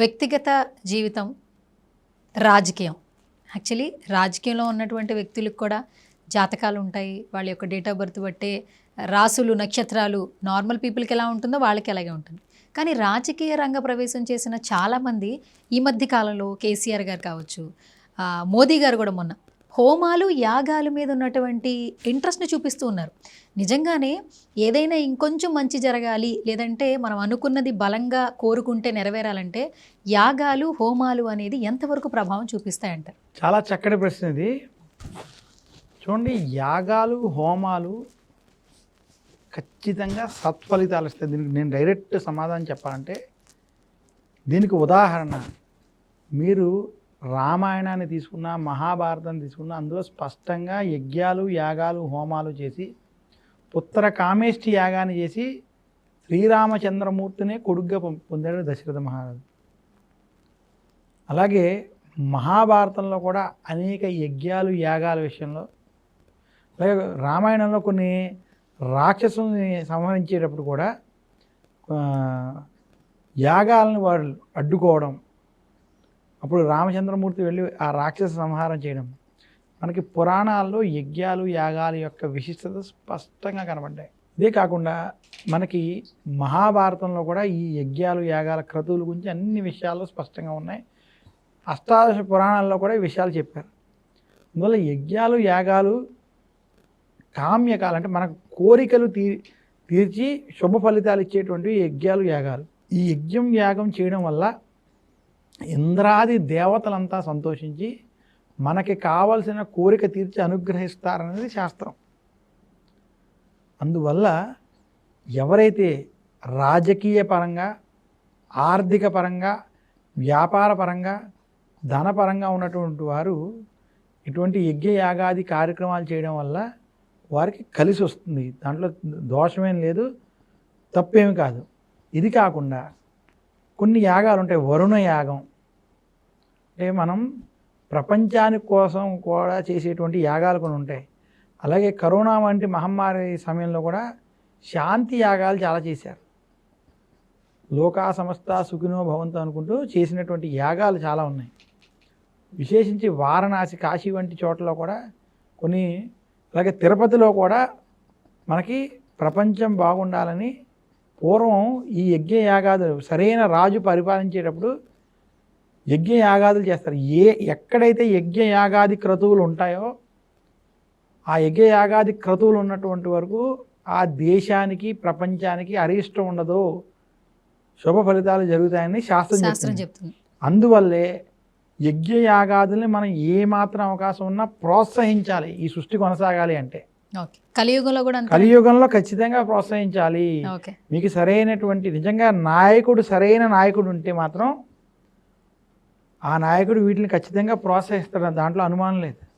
వ్యక్తిగత జీవితం రాజకీయం. యాక్చువల్లీ రాజకీయంలో ఉన్నటువంటి వ్యక్తులకు కూడా జాతకాలు ఉంటాయి. వాళ్ళ యొక్క డేట్ ఆఫ్ బర్త్ బట్టే రాసులు నక్షత్రాలు నార్మల్ పీపుల్కి ఎలా ఉంటుందో వాళ్ళకి అలాగే ఉంటుంది. కానీ రాజకీయ రంగ ప్రవేశం చేసిన చాలామంది ఈ మధ్య కాలంలో కేసీఆర్ గారు కావచ్చు మోదీ గారు కూడా మొన్న హోమాలు యాగాల మీద ఉన్నటువంటి ఇంట్రెస్ట్ని చూపిస్తూ ఉన్నారు. నిజంగానే ఏదైనా ఇంకొంచెం మంచి జరగాలి లేదంటే మనం అనుకున్నది బలంగా కోరుకుంటే నెరవేరాలంటే యాగాలు హోమాలు అనేది ఎంతవరకు ప్రభావం చూపిస్తాయంటారు? చాలా చక్కటి ప్రశ్న ఇది. చూడండి యాగాలు హోమాలు ఖచ్చితంగా సత్ఫలితాలు ఇస్తాయి. దీనికి నేను డైరెక్ట్ సమాధానం చెప్పాలంటే దీనికి ఉదాహరణ మీరు రామాయణాన్ని తీసుకున్న మహాభారతాన్ని తీసుకున్న అందులో స్పష్టంగా యజ్ఞాలు యాగాలు హోమాలు చేసి పుత్ర కామేష్టి యాగాన్ని చేసి శ్రీరామచంద్రమూర్తినే కొడుగ్గా పొందాడు దశరథ మహారాజు. అలాగే మహాభారతంలో కూడా అనేక యజ్ఞాలు యాగాల విషయంలో అలాగే రామాయణంలో కొన్ని రాక్షసుని సంహరించేటప్పుడు కూడా యాగాలను వాళ్ళు అడ్డుకోవడం అప్పుడు రామచంద్రమూర్తి వెళ్ళి ఆ రాక్షస సంహారం చేయడం. మనకి పురాణాల్లో యజ్ఞాలు యాగాల యొక్క విశిష్టత స్పష్టంగా కనబడ్డాయి. ఇదే కాకుండా మనకి మహాభారతంలో కూడా ఈ యజ్ఞాలు యాగాల క్రతువుల గురించి అన్ని విషయాలు స్పష్టంగా ఉన్నాయి. అష్టాదశ పురాణాల్లో కూడా ఈ విషయాలు చెప్పారు. అందువల్ల యజ్ఞాలు యాగాలు కామ్యకాలు అంటే మనకు కోరికలు తీ తీర్చి శుభ ఫలితాలు ఇచ్చేటువంటి యజ్ఞాలు యాగాలు. ఈ యజ్ఞం యాగం చేయడం వల్ల ఇంద్రాది దేవతలంతా సంతోషించి మనకి కావలసిన కోరిక తీర్చి అనుగ్రహిస్తారనేది శాస్త్రం. అందువల్ల ఎవరైతే రాజకీయ పరంగా ఆర్థిక పరంగా వ్యాపార పరంగా ధనపరంగా ఉన్నటువంటి వారు ఇటువంటి యజ్ఞ యాగాది కార్యక్రమాలు చేయడం వల్ల వారికి కలిసి వస్తుంది. దాంట్లో దోషమేం లేదు తప్పేమి కాదు. ఇది కాకుండా కొన్ని యాగాలు ఉంటాయి. వరుణ యాగం. అంటే మనం ప్రపంచానికి కోసం కూడా చేసేటువంటి యాగాలు కొన్ని ఉంటాయి. అలాగే కరోనా వంటి మహమ్మారి సమయంలో కూడా శాంతి యాగాలు చాలా చేశారు. లోకా సమస్త సుఖినో భవంతో అనుకుంటూ చేసినటువంటి యాగాలు చాలా ఉన్నాయి. విశేషించి వారణాసి కాశీ వంటి చోట్ల కూడా కొన్ని అలాగే తిరుపతిలో కూడా మనకి ప్రపంచం బాగుండాలని పూర్వం ఈ యజ్ఞ యాగాదులు సరైన రాజు పరిపాలించేటప్పుడు యజ్ఞ యాగాదులు చేస్తారు. ఏ ఎక్కడైతే యజ్ఞ యాగాది క్రతువులు ఉంటాయో ఆ యజ్ఞ యాగాది క్రతువులు ఉన్నటువంటి వరకు ఆ దేశానికి ప్రపంచానికి అరిష్టం ఉండదు. శుభ ఫలితాలు జరుగుతాయని శాస్త్రం చెప్తుంది. అందువల్లే యజ్ఞ యాగాదుల్ని మనం ఏ మాత్రం అవకాశం ఉన్నా ప్రోత్సహించాలి. ఈ సృష్టి కొనసాగాలి అంటే. కలియుగంలో కూడా కలియుగంలో ఖచ్చితంగా ప్రోత్సహించాలి. మీకు సరైనటువంటి నిజంగా నాయకుడు సరైన నాయకుడు ఉంటే మాత్రం ఆ నాయకుడు వీటిని ఖచ్చితంగా ప్రోత్సహిస్తాడు. దాంట్లో అనుమానం లేదు.